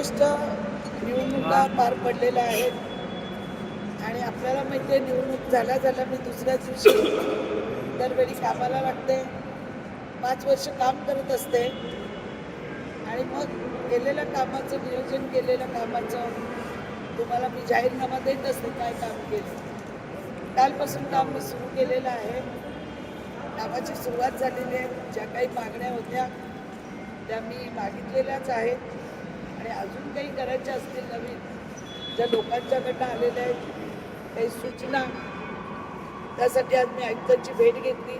गोष्ट निवडणुका पार पडलेल्या आहेत. आणि आपल्याला माहिती आहे निवडणूक झाल्या झाल्या मी दुसऱ्या दिवशी दरवेळी कामाला लागते. पाच वर्ष काम करत असते. आणि मग केलेल्या कामाचं नियोजन केलेल्या कामाचं तुम्हाला मी जाहीरनामा देत असते काय काम केलं. कालपासून काम मी सुरू केलेलं आहे. कामाची सुरुवात झालेली आहे. ज्या काही मागण्या होत्या त्या मी मागितलेल्याच आहेत. आणि अजून काही करायच्या असतील नवीन ज्या लोकांच्याकडनं आलेल्या आहेत काही सूचना त्यासाठी आज मी आयुक्तांची भेट घेतली.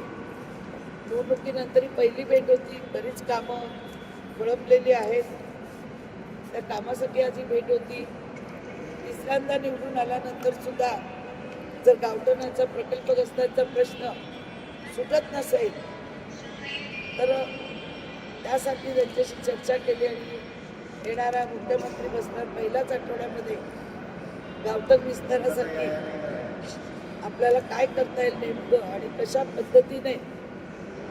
निवडणुकीनंतर पहिली भेट होती बरीच कामं खोळंबलेली आहेत. त्या कामासाठी आज ही भेट होती. तिसऱ्यांदा निवडून आल्यानंतर सुद्धा जर गावठणाचा प्रकल्पग्रस्तांचा प्रश्न सुटत नसेल तर त्यासाठी त्यांच्याशी चर्चा केली आणि येणारा मुख्यमंत्री बसणार पहिल्याच आठवड्यामध्ये गावठण विस्तारासाठी आपल्याला काय करता येईल नेमकं आणि कशा पद्धतीने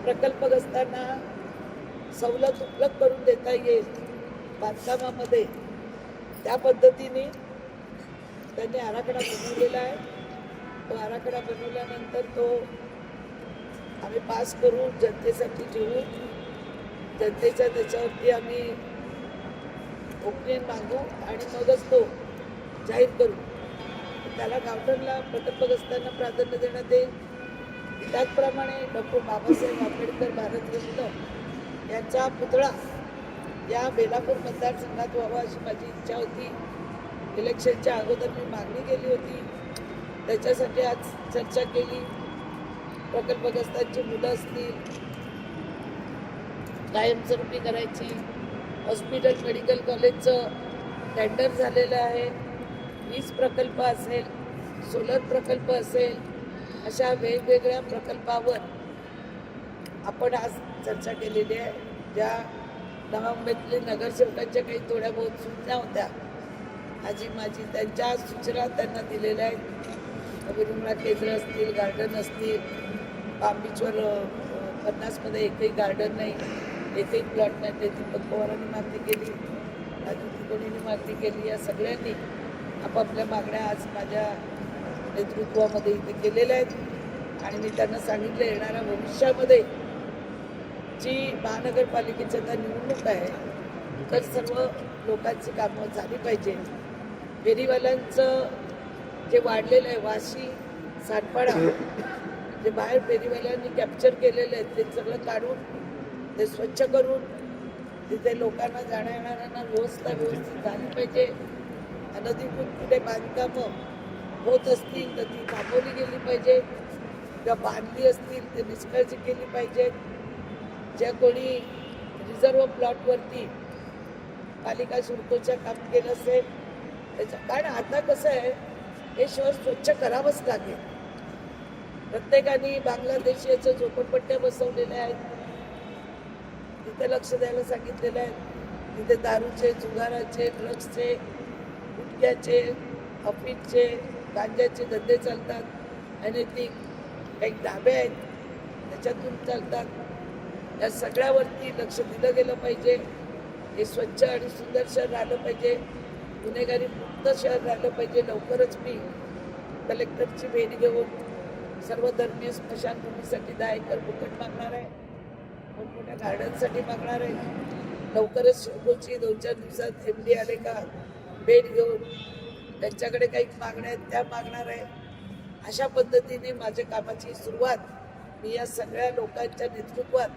प्रकल्पग्रस्तांना सवलत उपलब्ध करून देता येईल बांधकामामध्ये त्या पद्धतीने त्यांनी आराखडा बनवलेला आहे. तो आराखडा बनवल्यानंतर तो आम्ही पास करून जनतेसाठी ठेवून जनतेच्या त्याच्यावरती आम्ही ओपिनियन मागू आणि मगच तो जाहीर करू. त्याला गावठणला प्रकल्पग्रस्तांना प्राधान्य देण्यात येईल. त्याचप्रमाणे डॉक्टर बाबासाहेब आंबेडकर भारतरत्न यांचा पुतळा या बेलापूर मतदारसंघात व्हावा अशी माझी इच्छा होती. इलेक्शनच्या अगोदर मी मागणी केली होती. त्याच्यासाठी आज चर्चा केली. प्रकल्पग्रस्तांची मुलं असतील कायमस्वरूपी करायची. हॉस्पिटल मेडिकल कॉलेजचं टेंडर झालेलं आहे. वीज प्रकल्प असेल सोलर प्रकल्प असेल अशा वेगवेगळ्या प्रकल्पावर आपण आज चर्चा केलेली आहे. ज्या नवा मुंबईतले नगरसेवकांच्या काही थोड्या बहुत सूचना होत्या. आजी माझी त्यांच्या सूचना त्यांना दिलेल्या आहेत. विरुंगळा केंद्र असतील गार्डन असतील पाम बीचवर पन्नासमध्ये एकही गार्डन नाही. एकही प्लॉट नाही ते दीपक पवारांनी मागणी केली राजू तिकोणीने मागणी केली या सगळ्यांनी आपापल्या मागण्या आज माझ्या नेतृत्वामध्ये इथे केलेल्या आहेत. आणि मी त्यांना सांगितलं येणाऱ्या भविष्यामध्ये जी महानगरपालिकेची आता निवडणूक आहे तर सर्व लोकांची कामं झाली पाहिजे. फेरीवाल्यांचं जे वाढलेलं आहे वाशी सातपाडा जे बाहेर फेरीवाल्यांनी कॅप्चर केलेलं आहे ते सगळं काढून ते स्वच्छ करून तिथे लोकांना जाण्या येणाऱ्यांना व्यवस्था व्यवस्थित झाली पाहिजे. अनधिकृत कुठे बांधकामं होत असतील तर ती थांबवली गेली पाहिजे. किंवा बांधली असतील ते निष्काळजी केली पाहिजेत ज्या कोणी रिझर्व प्लॉटवरती पालिका सुरकोच्या काम केलं असेल त्याच्या कारण आता कसं आहे हे शहर स्वच्छ करावंच लागेल. प्रत्येकाने बांगलादेशीच्या झोपडपट्ट्या बसवलेल्या आहेत. ते लक्ष द्यायला सांगितलेलं आहे. तिथे दारूचे जुगाराचे ड्रग्सचे गुटख्याचे अफीटचे गांजाचे धंदे चालतात. आणि ती काही धाबे आहेत त्याच्यातून चालतात. या सगळ्यावरती लक्ष दिलं गेलं पाहिजे. हे स्वच्छ आणि सुंदर शहर राहिलं पाहिजे. गुन्हेगारी मुक्त शहर राहिलं पाहिजे. लवकरच मी कलेक्टरची भेट घेऊन सर्व धर्मीय स्मशानभूमीसाठी दहा एकर फुकट मागणार आहे. मोठ्या गार्डनसाठी मागणार आहे. लवकरच शिवकोची दोन चार दिवसात एम डी आले का भेट घेऊन त्यांच्याकडे काही मागण्या आहेत त्या मागणार आहे. अशा पद्धतीने माझ्या कामाची सुरुवात मी या सगळ्या लोकांच्या नेतृत्वात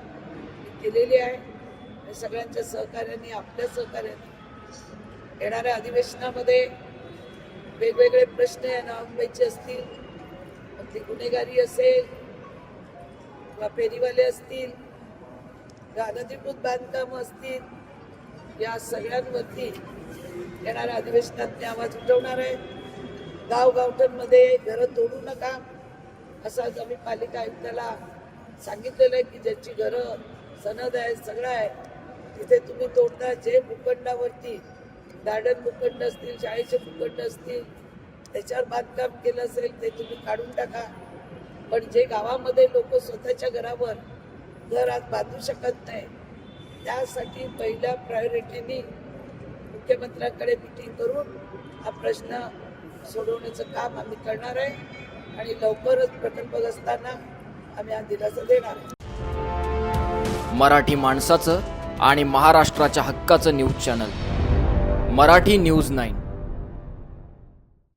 केलेली आहे. आणि सगळ्यांच्या सहकार्याने आपल्या सहकार्याने येणाऱ्या अधिवेशनामध्ये वेगवेगळे प्रश्न या नवमुंबईचे असतील. मग ती गुन्हेगारी असेल किंवा फेरीवाले असतील किंवा बांधकाम असतील या सगळ्यांवरती येणाऱ्या अधिवेशनात मी आवाज उठवणार आहे गावगावठांमध्ये घरं तोडू नका असं आज आम्ही पालिका आयुक्ताला सांगितलेलं आहे की ज्यांची घरं सनद आहे सगळं आहे तिथे तुम्ही तोडता. जे भूखंडावरती गार्डन भूखंड असतील शाळेचे भूखंड असतील त्याच्यावर बांधकाम केलं असेल ते तुम्ही काढून टाका. पण जे गावामध्ये लोक स्वतःच्या घरावर घर आज बांधू शकत नाही. त्यासाठी पहिल्या प्रायोरिटीनी मुख्यमंत्र्यांकडे मिटिंग करून हा प्रश्न सोडवण्याचं काम आम्ही करणार आहे आणि लवकरच प्रकल्पग्रस्तांना आम्ही हा दिलासा देणार आहे. मराठी माणसाचं आणि महाराष्ट्राच्या हक्काचं news channel Marathi news nine